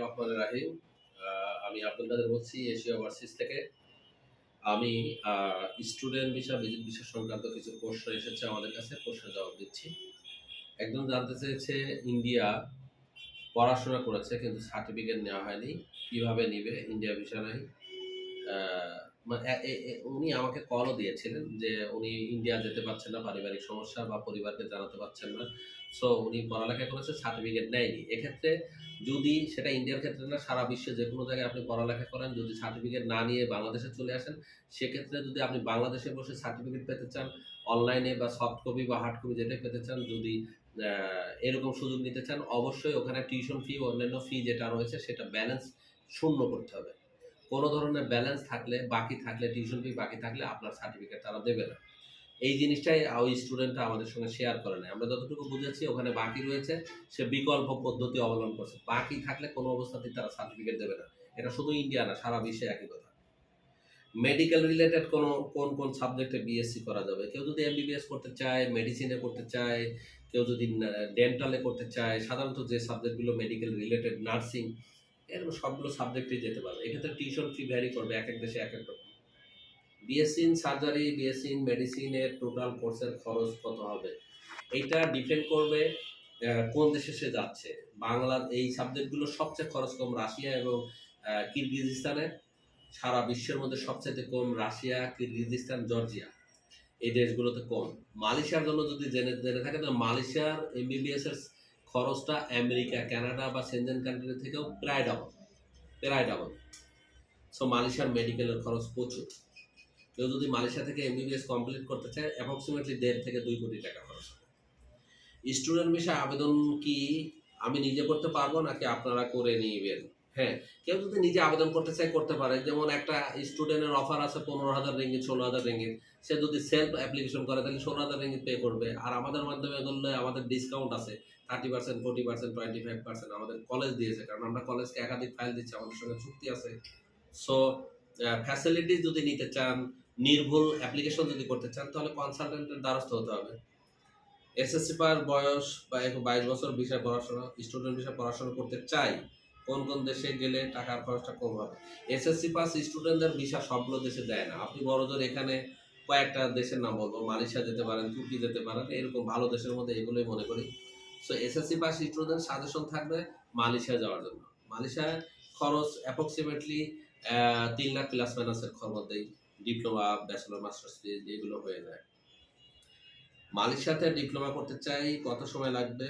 রহমান রাহিম আমি আব্দুল কাদের বলছি Asia overseas থেকে। আমি স্টুডেন্ট ভিসা ভিসা সংক্রান্ত কিছু প্রশ্ন এসেছে আমাদের কাছে জবাব দিচ্ছি। একজন জানতে চেয়েছে, ইন্ডিয়া পড়াশোনা করেছে কিন্তু সার্টিফিকেট নেওয়া হয়নি, কীভাবে নিবে, ইন্ডিয়া ভিসা নাই। মানে উনি আমাকে কলও দিয়েছিলেন যে উনি ইন্ডিয়া যেতে পারছেন না, পারিবারিক সমস্যা বা পরিবারকে জানাতে পারছেন না। সো উনি পড়ালেখা করেছে সার্টিফিকেট নেয়নি। এক্ষেত্রে যদি সেটা ইন্ডিয়ার ক্ষেত্রে না, সারা বিশ্বে যে কোনো জায়গায় আপনি পড়ালেখা করেন, যদি সার্টিফিকেট না নিয়ে বাংলাদেশে চলে আসেন, সেক্ষেত্রে যদি আপনি বাংলাদেশে বসে সার্টিফিকেট পেতে চান অনলাইনে বা সফট কপি বা হার্ড কপি যেটা পেতে চান, যদি এরকম সুযোগ নিতে চান, অবশ্যই ওখানে টিউশন ফি অন্যান্য ফি যেটা রয়েছে, সেটা ব্যালেন্স শূন্য করতে হবে। কোনো ধরনের ব্যালেন্স থাকলে, বাকি থাকলে টিউশন ফি বাকি থাকলে আপনার সার্টিফিকেট তারা দেবে না। এই জিনিসটাই ওই স্টুডেন্টরা আমাদের সঙ্গে শেয়ার করে নেয়। আমরা যতটুকু বুঝেছি, ওখানে বাকি রয়েছে, সে বিকল্প পদ্ধতি অবলম্বন করছে। বাকি থাকলে কোনো অবস্থাতেই তারা সার্টিফিকেট দেবে না। এটা শুধু ইন্ডিয়া না, সারা বিশ্বে একই কথা। মেডিকেল রিলেটেড কোনো, কোন কোন সাবজেক্টে বিএসসি করা যাবে? কেউ যদি এমবিবিএস করতে চায় মেডিসিনে করতে চায়, কেউ যদি ডেন্টালে করতে চায়, সাধারণত যে সাবজেক্টগুলো মেডিকেল রিলেটেড নার্সিং এরকম সবগুলো সাবজেক্টেই যেতে পারবে। এক্ষেত্রে টিউশন ফি ভ্যারি করবে এক এক দেশে এক এক রকম। BSc in surgery BSc in মেডিসিনের টোটাল কোর্সের খরচ কত হবে? এইটা ডিপেন্ড করবে কোন দেশে সে যাচ্ছে। বাংলা, এই সাবজেক্টগুলো সবচেয়ে খরচ কম রাশিয়া এবং কিরগিজস্তানে। সারা বিশ্বের মধ্যে সবচেয়ে কম রাশিয়া, কিরগিজস্তান, জর্জিয়া। এই দেশগুলোতে কম। মালয়েশিয়ার জন্য যদি জেনে জেনে থাকে তো মালয়েশিয়ার এমবিবিএস এর খরচটা আমেরিকা, কানাডা বা সেনজেন কান্ট্রি থেকেও প্রায় ডাবল প্রায় ডাবল সো মালয়েশিয়ার মেডিকেলের খরচ প্রচুর। কেউ যদি মালয়েশিয়া থেকে এমবিবিএস কমপ্লিট করতে চায় অ্যাপ্রক্সিমেটলি দেড় থেকে দুই কোটি টাকা খরচ হবে। স্টুডেন্ট বিষয়ে আবেদন কি আমি নিজে করতে পারব নাকি আপনারা করে নিবেন? হ্যাঁ কেউ যদি নিজে আবেদন করতে চায়, করতে পারে। যেমন একটা স্টুডেন্টের অফার আছে পনেরো হাজার রেঙ্গিত ষোলো হাজার রেঙ্গিত সে যদি সেলফ অ্যাপ্লিকেশন করে, তাহলে ষোলো হাজার রেঙ্গিত পে করবে। আর আমাদের মাধ্যমে করলে আমাদের ডিসকাউন্ট আছে thirty percent forty percent twenty five percent আমাদের কলেজ দিয়েছে। কারণ আমরা কলেজকে একাধিক ফাইল দিচ্ছি, আমাদের সঙ্গে চুক্তি আছে। সো ফ্যাসিলিটি যদি নিতে চান নির্ভুল অ্যাপ্লিকেশন যদি করতে চান, তাহলে কনসালটেন্টের দ্বারস্থ হতে হবে। এসএসসি পার বয়স বা এখন বাইশ বছর বিষয় পড়াশোনা স্টুডেন্ট বিষয়ে পড়াশোনা করতে চাই, কোন কোন দেশে গেলে টাকার খরচটা কম হবে? এসএসসি পাস স্টুডেন্টদের ভিসা সবগুলো দেশে দেয় না। আপনি বড়জোর এখানে কয়েকটা দেশের নাম বলব, মালয়েশিয়া যেতে পারেন, তুর্কি যেতে পারেন, এরকম ভালো দেশের মধ্যে এগুলোই মনে করি। So SSC pass student suggestion থাকবে মালয়েশিয়া যাওয়ার জন্য। মালয়েশিয়ায় খরচ অ্যাপ্রক্সিমেটলি তিন লাখ প্লাস মাইনাসের মধ্যেই ডিপ্লোমা, ব্যাচেলর, মাস্টার্স এগুলো হয়ে যায়। মালয়েশিয়াতে ডিপ্লোমা করতে চাই, কত সময় লাগবে?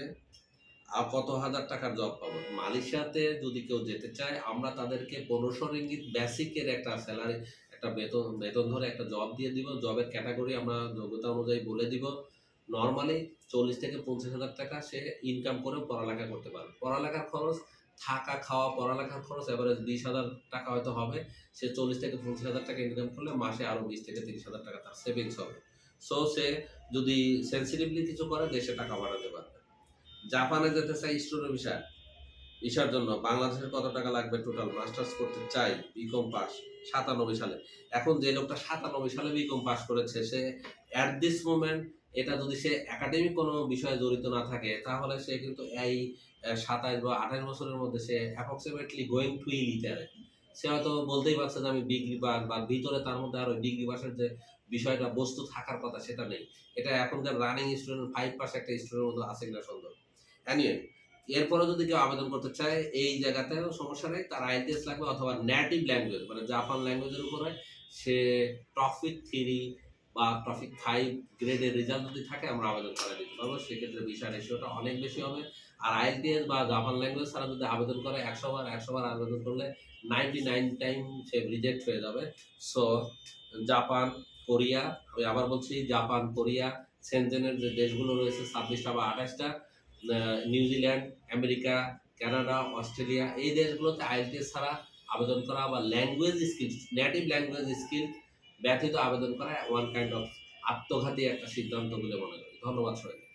আর কত হাজার টাকার জব পাবো? মালয়েশিয়াতে যদি কেউ যেতে চায়, আমরা তাদেরকে পনেরোশো রিঙ্গিত বেসিকের একটা স্যালারি একটা বেতন বেতন ধরে একটা জব দিয়ে দিব। জবের ক্যাটাগরি আমরা যোগ্যতা অনুযায়ী বলে দিব। নর্মালি চল্লিশ থেকে পঞ্চাশ হাজার টাকা সে ইনকাম করে পড়ালেখা করতে পারবে। পড়ালেখার খরচ থাকা, খাওয়া, পড়ালেখার খরচ এভারেজ বিশ হাজার টাকা হয়তো হবে। সে চল্লিশ থেকে পঞ্চাশ হাজার টাকা ইনকাম করলে মাসে আরও বিশ থেকে তিরিশ হাজার টাকা তার সেভিংস হবে। সো সে যদি সেন্সিটিভলি কিছু করে, দেশে টাকা বাড়াতে পারবে। জাপানে যেতে চাই স্টুডেন্ট ভিসা ভিসার জন্য বাংলাদেশের কত টাকা লাগবে টোটাল মাস্টার্স করতে চাই বিকম পাস সাতানব্বই সালে। এখন যে লোকটা সাতানব্বই সালে বিকম পাস করেছে, সে অ্যাট দিস মোমেন্ট এটা যদি সে একাডেমিক কোনো বিষয়ে জড়িত না থাকে, তাহলে সে কিন্তু এই সাতাইশ বা আঠাশ বছরের মধ্যে সে অ্যাপ্রক্সিমেটলি গোয়িং টু ইলিটারে সে হয়তো বলতেই পারছে যে আমি ডিগ্রি পাস বা ভিতরে তার মধ্যে আরও ডিগ্রি পাসের যে বিষয়টা, বস্তু থাকার কথা সেটা নেই। এটা এখনকার রানিং স্টুডেন্ট ফাইভ পাস একটা স্টুডেন্টের মধ্যে আছে কিনা সুন্দর অ্যানিওয়ে এরপরে যদি কেউ আবেদন করতে চায়, এই জায়গাতেও সমস্যা নেই। তার আইটিএস লাগবে অথবা নেটিভ ল্যাঙ্গুয়েজ মানে জাপান ল্যাঙ্গুয়েজের উপরে সে টপিক থ্রি বা টপিক ফাইভ গ্রেডের রেজাল্ট যদি থাকে, আমরা আবেদন করে দিতে পারব। সেক্ষেত্রে ভিসা রেশিওটা অনেক বেশি হবে। আর আইএলটিএস বা জাপান ল্যাঙ্গুয়েজ ছাড়া যদি আবেদন করে, একশো বার একশো বার আবেদন করলে নাইনটি নাইন টাইম সে রিজেক্ট হয়ে যাবে। সো জাপান কোরিয়া আমি আবার বলছি জাপান কোরিয়া সেনজেনের যে দেশগুলো রয়েছে, ছাব্বিশটা বা আঠাশটা নিউজিল্যান্ড আমেরিকা কানাডা অস্ট্রেলিয়া এই দেশগুলোতে আইএলটিএস ছাড়া আবেদন করা বা language skill native language skill ব্যতীত আবেদন করা ওয়ান কাইন্ড অফ আত্মঘাতী একটা সিদ্ধান্ত বলে মনে করি। ধন্যবাদ সবাইকে।